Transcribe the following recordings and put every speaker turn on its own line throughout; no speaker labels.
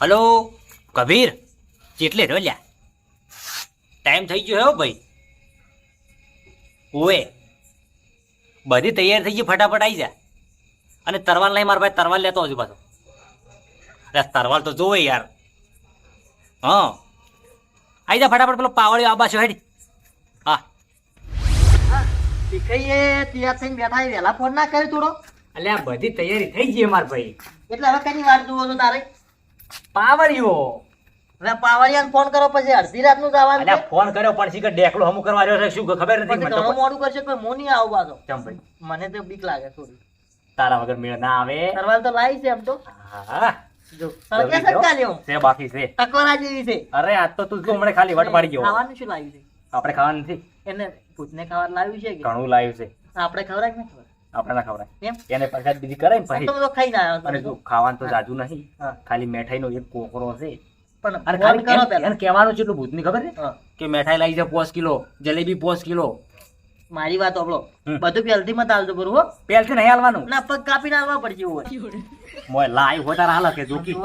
Hello Kabir ચેટલે રોલ્યા time થઈ ગયો હો ભાઈ. ઓએ બધી તૈયાર થઈ ગઈ ફટાફટ આવી જા. અને તરવાલ નહીં મારા ભાઈ તરવાલ લેતો હજુ પાછો. અરે તરવાલ તો જોવે યાર. હા. આવી જા ફટાફટ પેલો પાવળિયો આબા છો હેડી. હા.
શીખાઈએ તૈયાર થઈને બેઠા વહેલા ફોન ના કર્યો થોડો?
એટલે આ બધી તૈયારી થઈ ગઈ મારા ભાઈ.
એટલે હવે કઈ વાર જુઓ છો તારે?
પાવળિયો
હવે પાવરિયાને ફોન કરો પછી અડધી રાતનું જવાનું
અલ્યા ફોન કર્યો પણ શીખર ડેકલો હમું કરવા રહ્યો છે શું ખબર નથી મને
ઘણું મોડું કરશે પણ હું નહીં આવું પાછો.
ચમ ભાઈ?
મને તો બીક લાગે થોડી.
તારા વગર મેળ ના આવે.
સરવાલ તો લાઈ છે એમ તો.
હા.
જો સળકે સળકા લ્યો.
છે બાકી છે.
ટકોરા જેવી છે.
અરે આજ તો તું હમણાં ખાલી વટ પાડી ગયો.
ખાવાનું શું લાવ્યું છે?
આપણે ખાવાનું નથી.
એને ભૂતને ખાવાનું લાવ્યું છે કે?
ઘણું લાવ્યું છે.
આપણે ખવડાય કે ના ખવડાય?
આપણે ના ખવડાય.
એમ?
એને પ્રસાદ બીજી કરે ને પછી
તો બધો ખાઈને
અને જો ખાવાનું તો જાજુ નહીં.
હા.
ખાલી મીઠાઈનો એક કોકરો છે.
પણ
અને ખાલી
કરો પહેલા
એને કહેવાનું છે એટલું ભૂતની ખબર છે? કે મીઠાઈ લાવી છે પોસ કિલો જલેબી પોસ કિલો.
મારી વાત સાંભળો.
હમ.
બધું પહેલથી મત આવજો બરું હો.
પહેલથી નહીં હાલવાનું?
ના પગ કાપીને આવવા પડશે હોય.
મોય લાઈ હોય તારા હાલ કે જોકી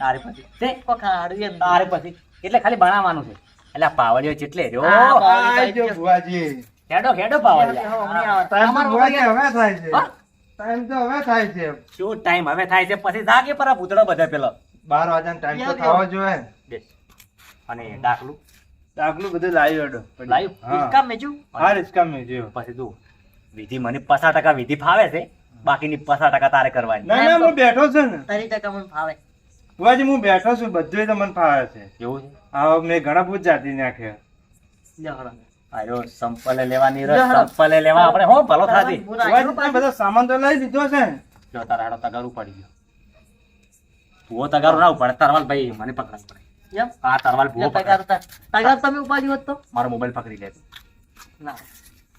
તારે પછી. તે
કોક એમ.
તારે પછી. એટલે ખાલી બનાવવાનું છે. એટલે આ પાવડિયો ચેટલે રહ્યો.
હા, પાવડિયો
આઈ જો ભુવાજી.
હેડો
હા,
પાવડિયા
ટાઈમ તો
તમારો
ભુવાજી
વગર-
હવે થાય છે. ટાઈમ તો હવે થાય છે.
શું ટાઈમ હવે થાય છે? પછી જાગે પર ભૂતડો બધા પેલો.
12 વાગ્યાનો ટાઈમ તો. થવો જોઈએ.
બેસ. અને ડાકલું.
ડાકલું બધું લાવી હેડો
લાઈવ
હા.
મેજુ
હા રિસ્કા મેજુ
પછી તું વિધિ મને પચાસ ટકા વિધિ ફાવે છે? બાકીની પચાસ ટકા તારે કરવાની.
ના ના હું બેઠો છું ને.
તારી ટકા મને ફાવે.
વાજી હું બેઠો છું બધું તમને ફાવે છે.
એવું છે?
હા મેં ઘણા બહુ જાતી નાખ્યા.
આયો સંપલે લેવાની રસ સંપલે લેવા. આપણે હો ભલો થાતી
હું
બધો સામાન તો લઈ દીધો છે.
જો તારા હાડો તગારું પડી ગયો. તું તગારું ના ઉપાડે. તારવાલ ભાઈ મને પકડાવી પડે.
એમ?
આ તારવાલ ભૂવો
તગાર
પકડાય.
તા- તગાર તમે ઉપાડ્યો હોત તો?
મારો મોબાઈલ પકડી લે
ના.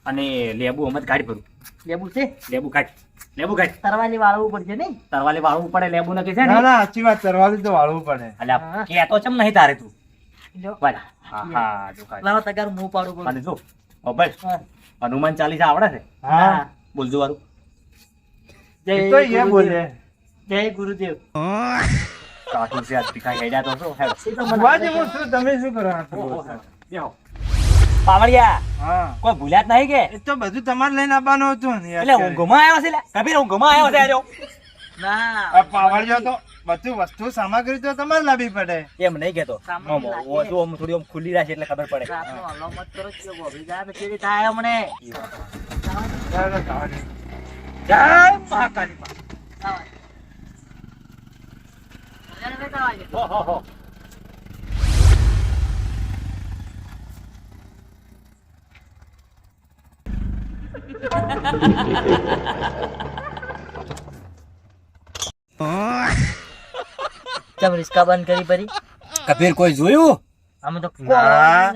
અને લેબુ અમત કાઢી પડું
લેબુ છે?
લેબુ કાઢ. લેબુ કાઢ.
તરવાલી વાળવું પડશે નહીં?
તરવાલી વાળવું પડે લેબુ નથી છે ના?
ના સાચી વાત. તરવાલી તો વાળવું પડે.
એટલે
હા.
કેતો ચમ નહીં તારે તું? હનુમાન ચાલીસા આવડે છે?
હા.
બોલજો વારું
જય.
બોલે.
જય ગુરુદેવ.
કાઠું છે આજ હેડ્યા તો શું? હેડો.
એ તો મને
ભુવાજી હું શું તમે શું કરો
પાવડિયા કોઈ ભૂલ્યા જ નહીં કે?
એ તો બધું તમારે લઈને આવવાનું હતું
એટલે ઊંઘમાં આવ્યો છે કબીર ઊંઘમાં આવ્યો છે.
ના
પાવડિયો તો બધું વસ્તુ સામગ્રી તો તમારે લાવવી પડે.
એમ નહીં કેતો.
સામાન
આમ, થોડી આમ ખુલ્લી રાખે એટલે ખબર પડે.
જાય.
હો, હો, હો.
ચમ રિસ્કા બંધ કરી પરી?
કબીર કોઈ જોયું?
અમે તો
ના.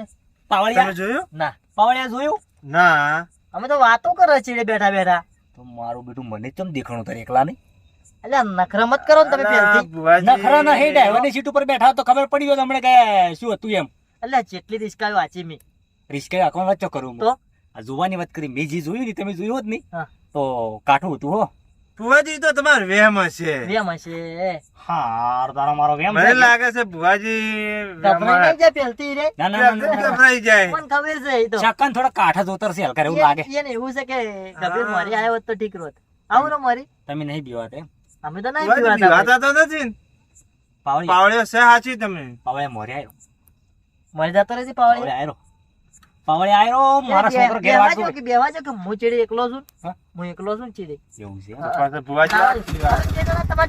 જોયું?
ના.
પાવડિયા જોયું?
ના.
અમે તો વાતો કરે છે બેઠા બેઠા.
તો મારું બેટું મને ચમ દેખાણું તારે એકલા નહીં?
એટલે નખરા મત કરો ને તમે પહેલથી.
નખરા નહીં ડ્રાઈવરની સીટ ઉપર બેઠા તો ખબર પડી ગયો તમને કે શું હતું એમ.
એટલે જેટલી રિસ્કા વાંચી મેં.
રિસ્કા આખો વાંચો કરું
તો?
આ જોવાની વાત કરી. મેં જે જોયું ને તમે જોયું જ નહીં. તો કાઠું હતું હો.
ભુવાજી તો તમાર વેમ હશે.
વેમ હશે.
હા તારો મારો વેમ
મને લાગે છે ભુવાજી
ગભરાઈ જાય પેલતી રે.
ના ના.
ગભરાઈ જાય.
પણ ખબર છે એ તો.
શકન થોડો કાઠા જ ઉતરશે હલકા એવું લાગે.
એને એવું છે કે ગભીર મારી આવ્યો તો ઠીક રોત. આવું ને મારી.
તમે નહીં બીવા એમ.
અમે તો નહીં પીવાતા
બીવાતા તો નથી?
પાવળી.
પાવડિયો છે સાચી તમે.
પાવળે મરી આવ્યો
મરી જતો રહેશે
પાવળે
પાવળી
આવ્યો પાવળે આયરો મારા છોકરો ઘેર
બેવા કે બેવા જો કે હું ચીડી એકલો છું.
હું?
એકલો છું ચીડી.
એવું છે?
હા.
પાછા ભુવાજી
જે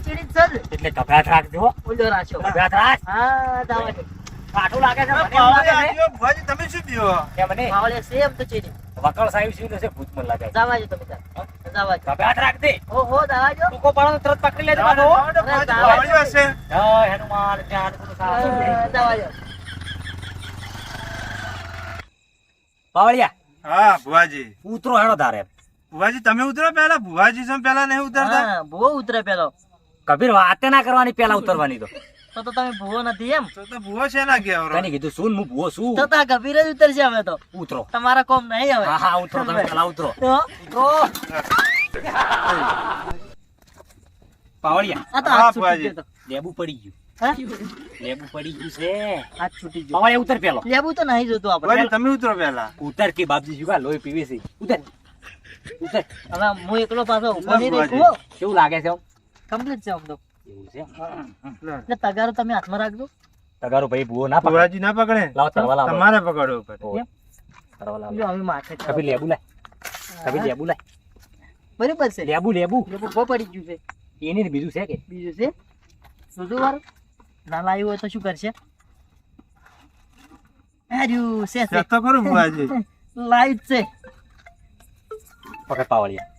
ચીડી જ છે
એટલે ગભરાટ રાખજો હો.
ઉલ્લો રાખ્યો.
ગભરાટ રાખ.
હા દાવા દે.
કાઠું લાગે છે
પાવડિયો
લાગે
ભુવાજી તમે શું પીવો
કે મને.
પાવળે સેમ તો ચીડી.
વકળ સાહેબ શું છે? ભૂત મન લાગે છે.
જો તમે જો.
ગભરાટ રાખ દે.
ઓહો જાવા જો.
ટૂંકો પાડો તરત પકડી લેજો પાછો.
જાવા દો, હશે.
હનુમાન સાહેબ.
જાવા જો.
પાવળિયા
હા ભુવાજી.
ઉતરો હેડો ધારે.
ભુવાજી તમે ઉતરો પેલા ભુવાજી સમ પેલા નહીં ઉતરતા?
હા ભૂવો ઉતરે પેલો
કબીર વાતે ના કરવાની પેલા ઉતરવાની તો.
તો તો તમે ભૂવો નથી એમ.
તો તો ભુવો છે ના કેવરો
કને કીધું શું હું ભૂવો શું
તો તા ગભીર જ ઉતરશે હવે તો.
ઉતરો.
તમારા કોમ નહીં હવે.
હા હા ઉતરો તમે પેલા ઉતરો.
તો?
ઉતરો. પાવળિયા
આ તો હાથ
લેબુ પડી ગયું. લેબુ પડી ગયું છે.
હાથ છૂટી ગયો.
પાવળિયા ઉતર પેલો.
લેવું તો નહીં જોતું આપણે.
તમે ઉતરો પહેલા.
ઉતર કે બાપજી શું લોહી પીવે છે. ઉતર. ઉતર.
હવે હું એકલો પાછો ઊભો નહીં રહી
કેવું લાગે છે
કમ્પ્લીટ છે આમ તો.
એવું છે
એટલે તગારો તમે હાથમાં રાખજો.
તગારો ભાઈ ભૂવો ના પકડે.
ના પકડે?
લાવો તરવા લાવો.
તમારે પકડવું પડે.
તરવા લાવો.
હવે માથે
કભી લેબુ લાય? કભી લેબુ લાય?
બરાબર છે.
લેબુ લેબુ.
લેબુ પડી ગયું છે.
એની બીજું છે કે?
બીજું છે? જોજો વાર ના લાવ્યું હોય તો શું કરશે? હાર્યું છે છે.
તો ખરું ભુવાજી
લાઈટ છે.
પકડ પાવળિયા.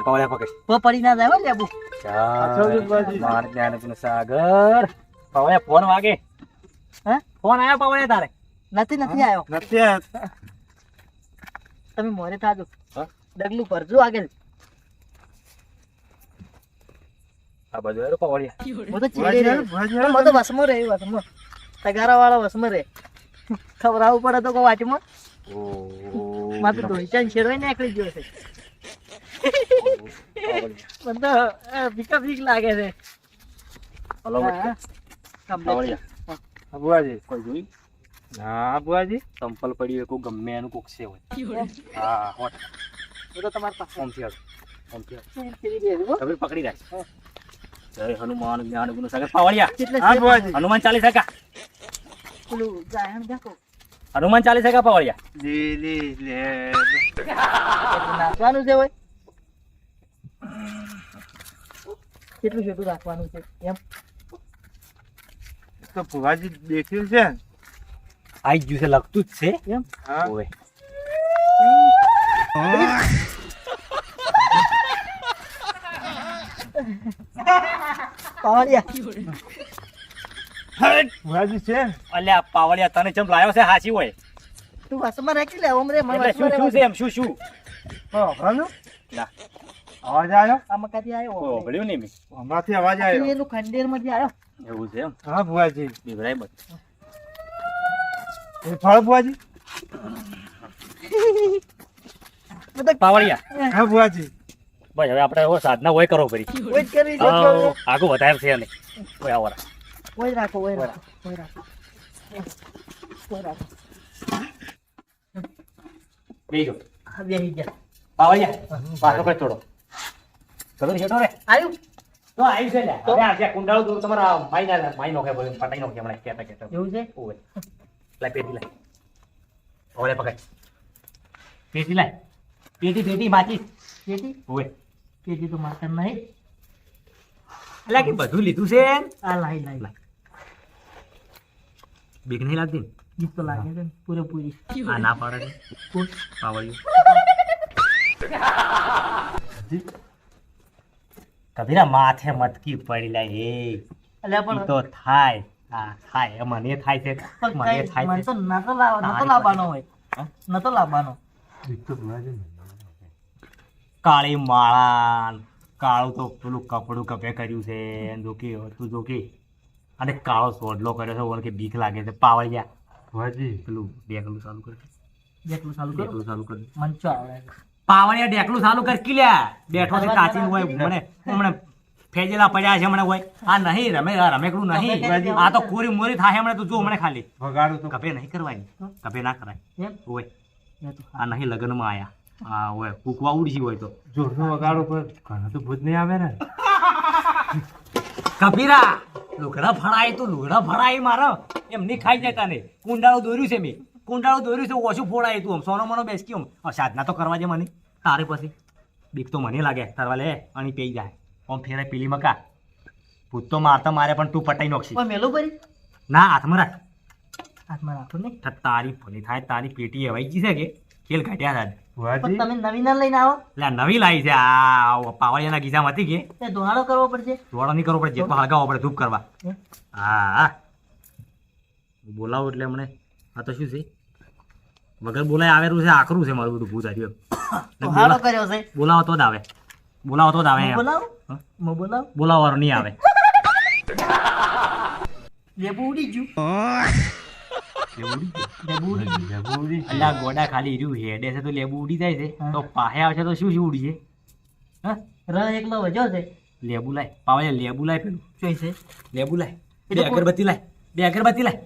પાવળિયા પકડ.
પડી ના જાય લેબુ.
માર જ્ઞાનપુર સાગર. પાવળિયા ફોન વાગે.
હે?
ફોન આવ્યો પાવળિયા તારે?
નથી નથી આવ્યો
નથી આ-
તમે મોરે થાજો. ડગલું ભરજો આગળ
આ બાજુ આવ્યો પાવળિયા
હું તો ચીડી રહ્યો. હું તો વસમાં રહે વસમાં તગારા વાળા વસમાં રહે. ખવડાવવું પડે તો કોઈ વાટીમાં મારે તો ઢોલચાન શેરવાઈ નીકળી ગયો છે. મને તો બીક લાગે છે.
હલો
ભુવાજી
કોઈ જોઈ
હા બુઆજી.
સંપલ પડ્યું કોઈ ગમે એનું કોક છે હોય. હા હોટ.
તો તમારી પાસે.
ફોનથી ઓમથી
ફોનથી રહ્યો
પકડી રાખ. હનુમાન જ્ઞાન ગુણ સાગર. પાવળિયા
હા?
હનુમાન ચાલીસા કા
પેલું ગાયણ દેખો.
હનુમાન ચાલીસા કા પાવળિયા
લે
છે હોય કેટલું રાખવાનું છે? એમ?
તો ભુવાજી દેખ્યું છે?
આઈ ગયું છે લગતું જ છે.
એમ?
હા.
ઓવે.
પાવડિયા
ભુવાજી છે?
અલ્યા પાવળિયા તને ચમ લાયો છે હાચી હોય.
તું વસમાં રાખી લે ઓમ રે મને
શું શું છે એમ શું શું?
હા, અવાજ આવ્યો?
આ મકાથી આવ્યો.
ઓગળ્યું નહીં મેં.
હમણાંથી અવાજ આવ્યો.
એનું ખંડેરમાંથી આવ્યો.
એવું છે એમ?
હા ભુવાજી.
બીવરાય બસ
એ ફળ ભુવાજી?
બધા
પાવળિયા.
હા ભુવાજી.
બસ હવે આપણે હવે સાધના હોય કરો ફરી.
કોઈ કરી
આવો, આગળ વધારે છે નહીં. કોઈ આવરા
કોઈ રાખો કોઈ રાખો કોઈ રાખો. કોઈ રાખો.
બેજો
હા, બેસી ગયા
પાવળિયા પાછો કઈ થોડો ખબર છે રે?
આવ્યું?
તો આવી છે લ્યા. હવે આ જે કુંડાળું દૂર તમારા માઈ ના માઈ નોખે બોલે પટાઈ નોખે હમણાં કહેતા કહેતા.
એવું છે?
લાય પેટી લાય. ઓલે પકડ. પેટી લાય. પેટી પેટી માચી.
પેટી?
ઓવે
પેટી તો માથે નહીં?
એટલે કે બધું લીધું છે
આ લાઈ લાઈ.
બીક નહીં લાગતી
બીક તો લાગે છે પૂરેપૂરી.
આ ના પાડે પાવડ્યું કબીરા માથે મટકી પડી લે. એ એટલે
પણ
તો થાય. હા થાય. એ મને થાય છે. મને થાય
મને
છે
તો લાવવાનો લાવ- નતો લાવવાનો હોય.
હા?
નતો લાવવાનો.
કાળી માળા કાળું તો પેલું કપડું કપે કર્યું છે જોકે હતું જોકે અને કાળો સોડલો કર્યો છે ઓને કે બીક લાગે છે. પાવળિયા
ભુવાજી
પેલું ડેકલું ચાલુ કર.
ડેકલું ચાલુ કરો?
ડેકલું ચાલુ કર.
મન ચો આવડે
પાવળિયા ડેકલું ચાલુ કર કિલ્યા બેઠો છે કાચી હોય મને હમણે ફેજેલા પડ્યા છે હમણાં હોય. આ નહીં રમે આ રમેકડું નહીં. આ તો કોરી મોરી થાય હમણાં તું જો હમણાં ખાલી.
વગાડું તો.
કપે નહીં કરવાની. કપે ના કરાય.
એમ?
હોય આ નહીં લગ્નમાં આયા. આ હોય કૂકવા ઉડશી હોય તો.
જોરનો વગાડું પણ ઘણા તો ભૂત નહીં આવે ને.
કબીરા લુગડા ફળાય તું લુગડા ફળાય મારો. એમ નહીં ખાઈ જતા ને કુંડાળું દોર્યું છે મેં. કુંડાળું દોર્યું છે ઓછું ફોડાય તું આમ. સોનો મનો બેસકી કેમ આ સાધના તો કરવા દે મને. તારે પછી. બીક તો મને લાગે. તારવા લે અને પી જાય આમ ફેરે પીલી મકા. ભૂત તો મારતા મારે પણ તું પટાઈ નોખશી.
પણ મેલું ભરી.
ના હાથમાં રાખ.
હાથમાં રાખો ને
તારી ભલી થાય તારી પેટી એવાઈ ગઈ છે કે? ખેલ ઘટ્યા હતા.
પણ તમે નવી ના લઈને આવો.
એટલે નવી લાવી છે. આ પાવળિયાના ગીજામાં હતી કે?
તે ધોવાડો કરવો પડશે.
દોડો નહીં કરવો પડે જેટલો હળગાવો પડે ધૂપ કરવા. હા? હા બોલાવો એટલે હમણે. આ તો શું છે? વગર બોલાય આવેલું છે આકરું છે મારું બધું ભૂત આવ્યું
ધોવાડો કર્યો છે.
બોલાવો તો જ આવે. બોલાવો તો જ આવે
બોલાવો? બોલાવો?
બોલાવવાનું નહીં આવે.
લેબુ ઉડી ગયું. લેબુ ઉડી
ગોડા ખાલી રહ્યું હેડે છે તો લેબુ ઉડી જાય છે. તો પાહે આવશે તો શું શું ઉડી છે હા
ર એકલો વજો છે
લેબુ લાય પાવે લેબુ લાય પેલું
છે
લેબુ લાય બે અગરબત્તી લાય બે અગરબત્તી લાય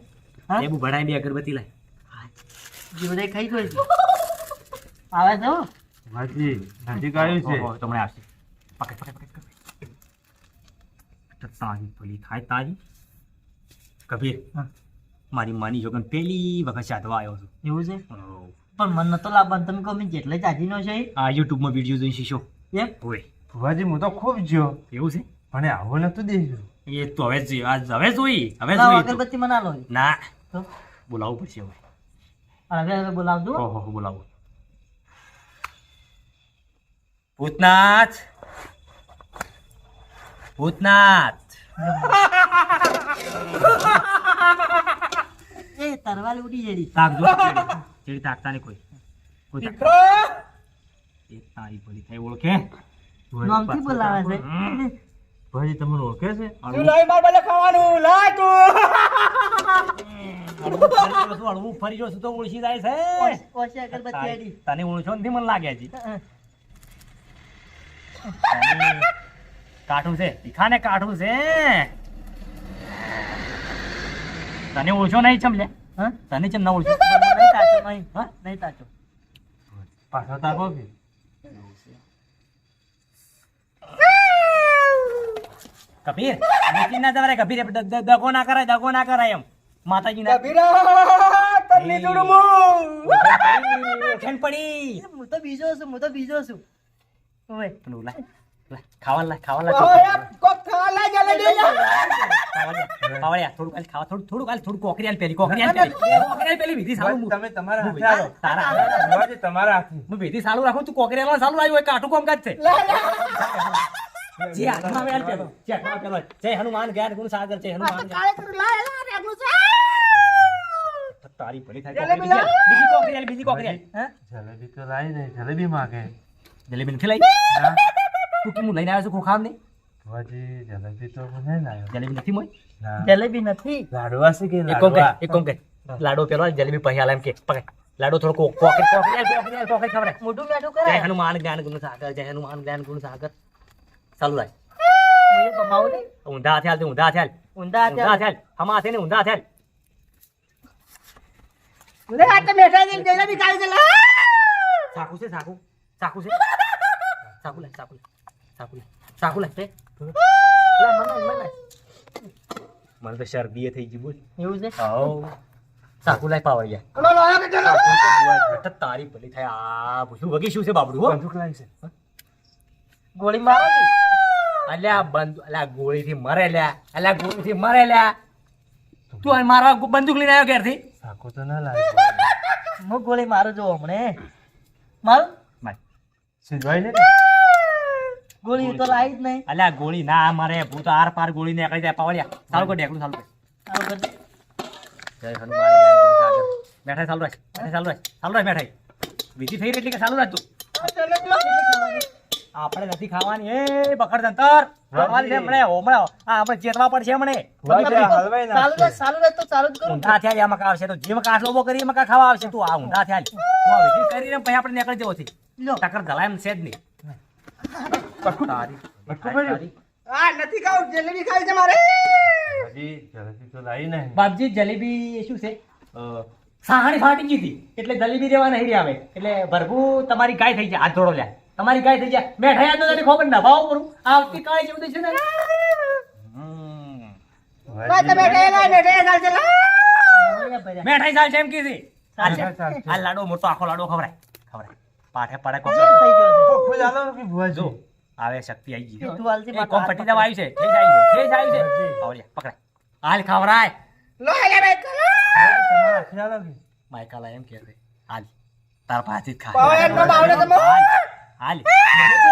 હા?
લેબુ ભરાય બે અગરબત્તી લાય
જીવડે ખાઈ ગયો છે. આવે છે હો.
નજીક આવ્યું છે
તમને આવશે પકડ પકડ પકડ પકડ તારી ભલી થાય તાજી કબીર
હા.
મારી માની જોગન પેલી વખત સાધવા આવ્યો છું.
એવું છે. પણ મને નતો લાવવાનું તમે કહો મેં જેટલે જાજીનો છે.
આ યુટ્યુબમાં વીડિયો જોઈ શીશો
એમ?
હોય
ભુવાજી હું તો ખૂબ જો
એવું છે?
પણ આવું નતું દેખ્યું.
એ તો હવે જ આ હવે જોઈ. હવે જોઈ
અગરબત્તી મના લો
ના.
તો?
બોલાવવું પડશે હવે.
હવે હવે બોલાવજો
ઓહો હો, બોલાવો. ભૂતનાથ. ભૂતનાથ.
એ તરવાલ ઉડી જડી.
તાક જો જેડી. તાકતા નહીં કોઈ. કોઈ એ તારી ભલી થઈ ઓળખે?
નામથી બોલાવે છે.
ભાઈ તમને ઓળખે છે?
ફરી રહ્યો છું, હળવું ફરી રહ્યો તો ઓળખી જાય છે.
ઓછી અગરબત્તી આડી
તને ઓળખો નથી મને લાગે છે કાઠું છે તીખાને કાઠું છે. તને ઓછો નહીં ચમલે
હા?
તને ચમ ના ઓછો
નહીં તાચો નહીં.
હા?
નહીં તાચો.
પાછો તાકો કે?
કબીર નીચે ના જવાય કબીર. દગો ના કરાય દગો ના કરાય એમ. માતાજી ના ઓળખાણ પડી.
હું તો બીજો છું હું તો બીજો છું. ઓય
પેલું ખાવા લા ખાવા લાય, ખાવા લાય, ખાવડિયા, થોડું ખાલી ખાવા, થોડું- થોડું ખાલી, થોડું કોકરી આલ પેલી, કોકરી આલ પેલી. કોકરી પેલી, વિધિ
ભુવાજી, તમે તમારા હાથે આલો
તારા
ભુવાજી તમારા હાથે
હું વિધિ સાલું રાખું તું કોકરી આલવાનું સાલું આવ્યું હોય કાઠું કોમકાજ છે. જે હાથમાં આવે આલ પેલો, જે હાથમાં પેલો. જય હનુમાન જ્ઞાન ગુણ સાગર જય હનુમાન. જ્ઞાન. તારી ભલી થાય બીજી કોકરી આલ, બીજી કોકરી આલ.
જલેબી તો લાવી નહીં જલેબી માગે.
જલેબી નથી લઈ તું કેમ લઈને આવ્યો છું ખોખામ નહીં
ભુવાજી જલેબી તો નહીં લાવ્યો.
જલેબી નથી મોય?
જલેબી નથી.
લાડવા છે કે
એક કર
લાડવા?
એક કોમ કર લાડો પેલો જલેબી પછી આલે એમ કે પકડ. લાડો થોડો કો- કોકરી કોકરી આલ, કોકરી આલ, કોકરી ખવડાય.
મોઢું
જય હનુમાન જ્ઞાન ગુણ સાગર જય હનુમાન જ્ઞાન ગુણ સાગર. ચાલુ રાખ ઊંધા તે ઊંધા હાથે હાલ
ઊંધા
ઊંધા હાથે હાલ હમા ને ઊંધા હાથે હાલ સાકુ છે સાકુ. સાકુ છે. સાકુ લાય સાકુ લાય સાકુ
લા, મને મને
મને તો શરદી થઈ ગઈ બોલ.
એવું છે?
હવ સાકુ લાય પાવડિયા તારી ભલી થાય. આ ભૂસું વગી શું છે બાબડું હો?
બંદૂક લાવી છે.
ગોળી મારો
અલ્યા બંદુ અલ્યા ગોળીથી મરે લ્યા અલ્યા ગોળીથી મરે લ્યા તું આ મારવા બંદૂક લઈને આવ્યો ઘેરથી?
સાકુ તો ના લાવી
હું ગોળી મારો જો હમણે. મારું?
માર.
સિજવાય ને
ગોળી તો લાવી જ નહીં.
અલ્યા ગોળી ના મારે ભૂત આર પાર ગોળી નીકળી જાય. પાવડિયા સારું કર ઢેકડું ચાલુ કર. જય હનુમાન મેઠાઈ ચાલુ રાખ મેઠાઈ ચાલુ રાખ ચાલુ રાખ મેઠાઈ વિધિ થઈ એટલે કે ચાલુ રાખ તું. આપણે નથી ખાવાની. એ બકડ જંતર ખાવાની છે હમણે હમણે. હા આપણે ચેતવા પડશે
નાખશે.
ચાલુ રહે તો ચાલુ જ કરું.
ઊંધા થયા મકા આવશે તો? જેમ કાચલો ઊભો કરી એમાં ખાવા આવશે તું? આ ઊંધા થયા કરીને પછી આપણે નીકળી જવો છે.
લો
ટક્કર ધલાય એમ છે જ નહીં. તારી.
બટકું ભર્યું?
તારી.
ભુવાજી, જલેબી તો લાવી નહીં.
બાપજી જલેબી શું છે? સાહાણી ફાટી ગઈ હતી. એટલે જલેબી દેવા નહીં આવે એટલે ભરભું તમારી ગાય થઈ જાય હાથ જોડો લ્યા. તમારી ગાય થઈ જાય મેં ઠયા તો તને ખબર ના. ભાવ કરું આવતી કાળે જેવું છે ને? છે એમ કીધી. આ લાડો મોટો આખો લાડો ખબર ખવડાય પાઠે પડે કોમ
થઈ ગયો છે?
ખોખું કે ભુવાજી?
જો. આવે શક્તિ આવી ગઈ.
તું હાલતી
એ કોમ
હાથ
દવા આવી છે. ઠેસ આવી છે. ઠેસ આવી છે. આવડ્યા પકડાય. હાલ ખવરાય
ભુવાજી, તમારા હાથે આલો કે?
એમ કે છે. હાલ. તાર પાસેથી ખા.
પાવડિયાનો બાવડો બાવડે
હાલ. હાલ.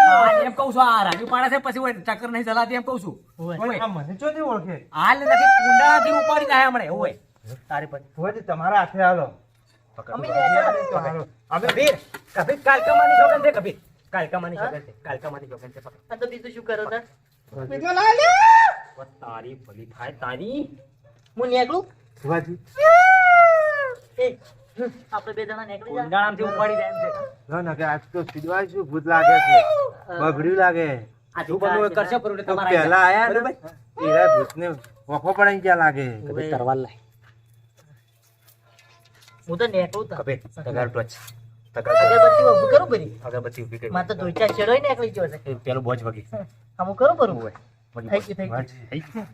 હાલ એમ કહું છું આ રાજુ પાડે છે પછી હોય ચક્કર નહીં ચલાતી એમ કહું છું.
ઓય.
આ મને ચોથી ઓળખે.
હાલ નથી કુંડાથી ઉપાડી જાય હમણે. હોય તારી પર
ભુવાજી, તમારા હાથે તો હાલો.
અમે કબીર કબીર કાલકામાની શોગન છે કબીર કાલકામાની શોગન છે કાલકામાંની શોગન છે
આ તો બીજું શું કરો છો?
ઓ તારી ભલી થાય તારી.
હું નીકળું?
ભુવાજી,
એ આપણે બે જણા નીકળી જા.
કુંડાળામાંથી ઉપાડી દે એમ છે.
ના, ના, કે આજ તો સીધવાય છું ભૂત લાગે છે. બગડ્યું લાગે.
આ જો બધું કરશે પર
તો
તમારા
પહેલા આયા ને
ભાઈ?
એરા ભૂતને વખો પડાઈ ગયા લાગે?
કબીર તરવાલ લાય
હું તો નેકળું તો.
કબે તગાર ટોચ.
અગરબત્તી ઊભું કરું ભરી
અગરબત્તી ઊભી કરી.
માં તો ધોઈચા શેરોય ને એકલી જો છે.
બોજ વગી.
આમ કરું ભરું?
ઓય.
થઈ ગયું થઈ ગયું.
વાજી,
થઈ ગઈ.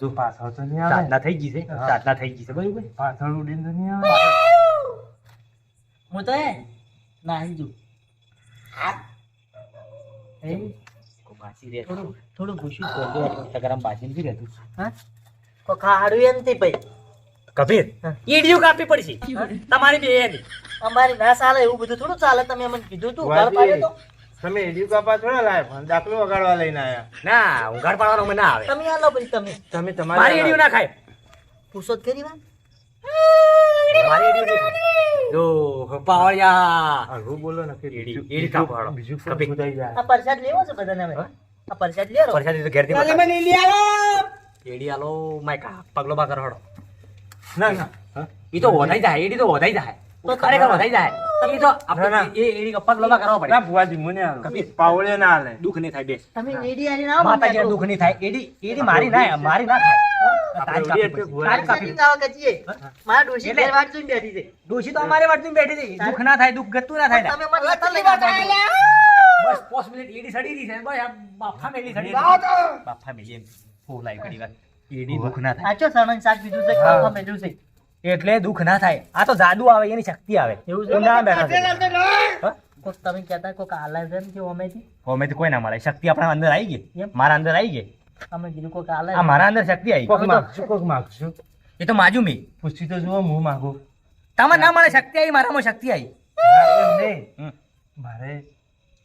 જો પાછળ તો નહીં આવે.
સાધના થઈ ગઈ છે. સાધના થઈ ગઈ છે. બરોબર.
પાછળ ઉડીને તો નહીં આવે.
હું તો નાહી જુ
બાસી રહે.
થોડું થોડું ભૂસ્યું છે
તગારામ બાસી નથી રહેતું.
હા? કો ખાડું એમ તે ભાઈ
કબીર ઈડિયું કાપી પડશે. તમારી બે એની.
અમારી ના ચાલે એવું બધું થોડું ચાલે. તમે અમને કીધું તું ઘર પાડ્યો તો.
તમે એડિયું કાપા થોડા લાય દાખલો વગાડવા લઈને આયા.
ના ઊંઘાડ પાડવાનો મને ના આવે.
તમે આલો પછી તમે.
તમે
મારી
તમારી
ઈડિયું ના ખાય.
પૂછો જ કરી વાત.
મારી ઈડિયું જો પાવળિયા
હું બોલો ને કે
એડી- એડી કાપાડો
બીજું
કપી.
શું જાય?
આ પરસાદ લેવો છે બધાને હવે? આ પરસાદ લેરો
પરસાદ તો ઘેરથી બતાવે. એડી આલો. માય કા પગલો બા કરો હળો.
ના. ના
ઈ તો વધાઈ જાય એડી તો વધાઈ જાય. તો ખરેખર વધાઈ જાય. ઈ તો આપણે
ના, ના.
એ એડી કો પગલો બા કરવા
ના ભુવાજી મને
કબીર.
પાવળે ના હાલે.
દુઃખ નહીં થાય બેસ.
તમે
નહીં થાય. એડી એડી મારી ના મારી ના થાય. ના ના એડી દુઃખ ના થાય.
સાચો સણન શાક બીજું છે ખાવા મેલ્યું છે?
એટલે દુઃખ ના થાય. આ તો જાદુ આવે એની શક્તિ આવે.
એવું?
બેઠા
તમે કહેતા કોક આલે છે કે ઓમેથી
ઓમેથી કોઈ ના મળે. શક્તિ આપણા અંદર આવી ગઈ. મારા અંદર આવી ગઈ.
અમે કીધું કોક આલે
આ મારા અંદર શક્તિ આવી
કોક માગશું કોક માગશું.
એ તો માજુ મી.
પૂછી તો જુઓ હું માગું.
તમે ના મળે શક્તિ આવી મારામાં શક્તિ આવી.
મારે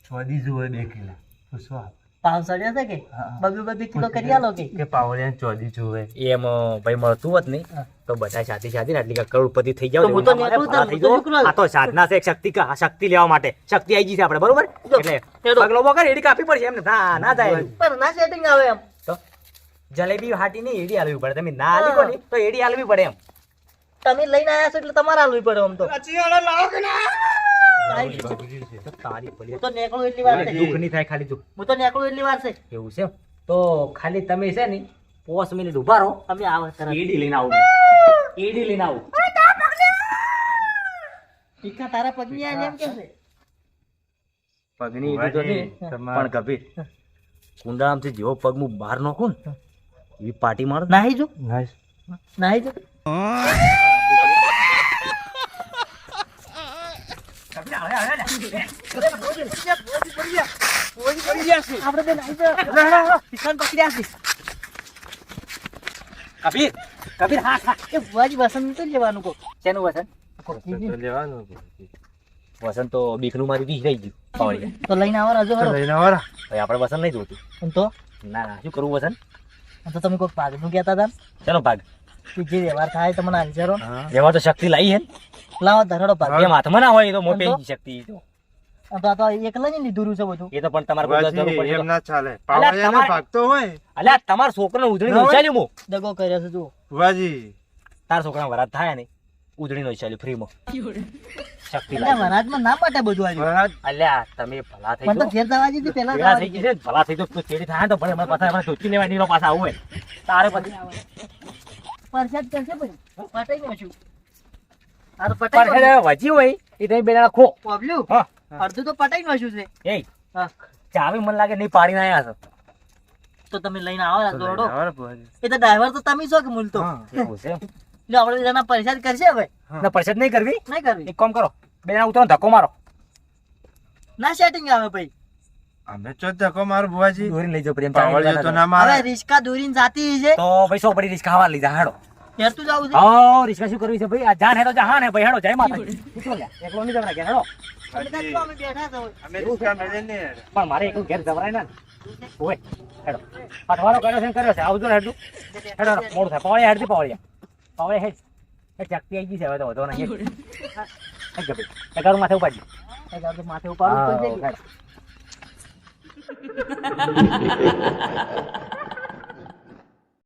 ચોદી જુએ બે કિલા. પૂછો આપ.
પાવ સડ્યો છે કે
હા.
બબે બબે કિલો કરી આલો કે?
કે પાવળે ચોદી જુએ
એમ ભાઈ મળતું હોત નહીં તો બધા શાદી શાદી આટલી કાંઈ કરોડપતિ થઈ જાવ
હું તો નેકળું તાર, હું તો નીકળું.
આ તો સાધના છે એક શક્તિ કા- શક્તિ લેવા માટે. શક્તિ આવી ગઈ છે આપણે બરોબર? એટલે પગલો બગર એડી કાપી પડશે એમ ના. ના થાય
પણ ના સેટિંગ આવે એમ.
તો જલેબી હાટી ની એડી હાલવી પડે. તમે ના હાલી કોની તો એડી હાલવી પડે એમ.
તમે લઈને આયા છો એટલે તમારે આલવી પડે આમ તો. કાંઈ
તો તારી.
તો નેકળું એટલી વાર છે.
દુઃખ નહીં થાય ખાલી દુઃખ
હું તો નેકળું એટલી વાર છે.
એવું છે તો ખાલી તમે છે ને પોસ મિનિટ ઊભા રહો.
અમે આવો તરત.
એડી લઈને આવું. એડી લઈને આવું.
ટીકા તારા પગની આ! એમ કે છે?
પગની તો નહીં પણ કભી કુંડાળામાંથી જેવો પગ હું બહાર નાખું ને એવી પાટી મારો.
નાહી જો. નાહી જો આપણે બે નાહી જો ટીકાને પકડ્યા છે
કબીર કબીર હા
એ ભુવાજી વસંત નથી લેવાનું કો
શેનું વસન
લેવાનું
વસન તો બીકનું મારી બીજ રહી ગયું
તો લઈને આવો રાજો
તો લઈને આવો
ભાઈ આપણે વસન નહીં જોતું
તો
ના ના શું કરવું વસન
તો તમે કોઈક ભાગનું કહેતા હતા
ચલો
પાગ જે વ્યવહાર થાય તમને આન્સરો
વ્યવહાર તો શક્તિ લાવી હે.
લાવો ધરડો
ભાગ્ય હાથમાં ના હોય તો મોટી
તો?
શક્તિ. તો.
તો તો એકલા જ લીધું છે બધું.
એ તો પણ તમારે કોઈ જરૂર
ભુવાજી, એમ ના ચાલે. પાવળિયાને ભાગતો હોય.
અલ્યા તમારા છોકરાને ઉજળી
ના
મો.
દગો કર્યો છે જુઓ.
ભુવાજી
તારા છોકરા વરાત થાય ને ઉજળી નો ઉછાલ્યું ફ્રીમાં. શક્તિ
ના માટે બધું આવ્યું
અલ્યા તમે ભલા થઈ
મને તો જવા પેલા.
જશે ભલા થઈ જાઓ, તો ચેડી થાય તો ભલે મને પાછા એમાં સોચી લેવા નીરો પાછા આવું હોય. તારે પછી
પરસાદ કરશે પટાઈ
વજી હોય એ તમે બે ખો.
પાડ્યું અડધું તો પટાઈ નાખ્યું છે.
એ. ચાવી મને લાગે નહીં પાડી ના છો.
તો તમે લઈને આવો
તો
દોડો.
લઈને આવો રા ભુવાજી.
એ તો ડ્રાઈવર તો તમે છો કે મૂલ તો?
હા.
એવું છે એમ.
એટલે આપણે બધાના પરસાદ કરશે હવે.
ના પરસેદ નહીં કરવી?
નહીં કરવી.
એક કામ કરો બે જણા ઉતરો ને ધક્કો મારો.
ના સેટિંગ આવે ભાઈ.
અમે ચો ધક્કો મારો ભુવાજી.
દોરી લઈ જાવ પ્રેમ
પાવળિયો તો ના મારે.
રિસ્કા દોરીને જાતી છે.
તો પૈસો પડી રિસ્કા હવા લીધા હેડો.
ઘેરતું જાવું છે?
હા રિસ્કા શું કરવી છે ભાઈ? આ જાન હેડો જહાન હે ભાઈ હેડો જય માતા પૂછો લ્યા એકલો નહીં જવરાય ઘેર હેડો.
તો અમે બેઠા છો
અમે રિક્ષા નહીં
પણ મારે એકલું ઘેર જવરાય ના ને. ઓય હેડો. અઠવાડો કર્યો છે ને કર્યો છે? આવજો ને હેડું. હેડો મોડું થાય. પાવળિયા હેડતી પાવળિયા પાવળિયા હેડ. એ ચકતી આવી ગઈ છે હવે તો વધો નહીં. હેડ કે ભાઈ. એ માથે ઉપાડી
એટલે માથે
હેડ.